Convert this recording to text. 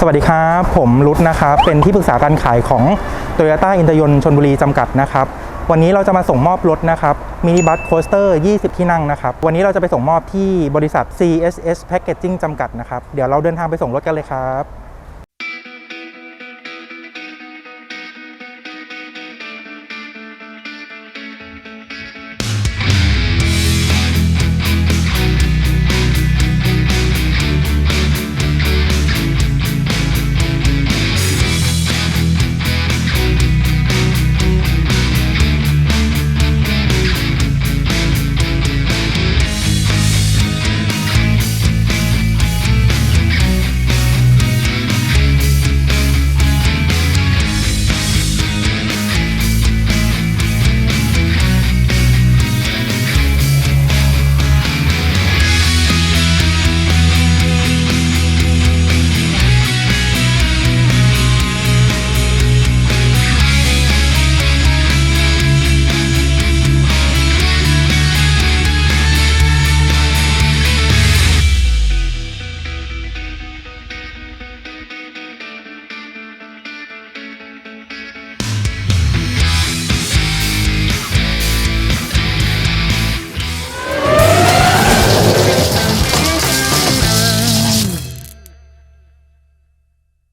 สวัสดีครับ ผมรุดนะครับ เป็นที่ปรึกษาการขายของ t o y ยต้าอินเยนร์ชนบุรีจำกัดนะครับ วันนี้เราจะมาส่งมอบรถนะครับมินิบัสโคสเตอร์ 20 ที่นั่งนะครับ วันนี้เราจะไปส่งมอบที่บริษัท CSS Packaging จำกัดนะครับ เดี๋ยวเราเดินทางไปส่งรถกันเลยครับ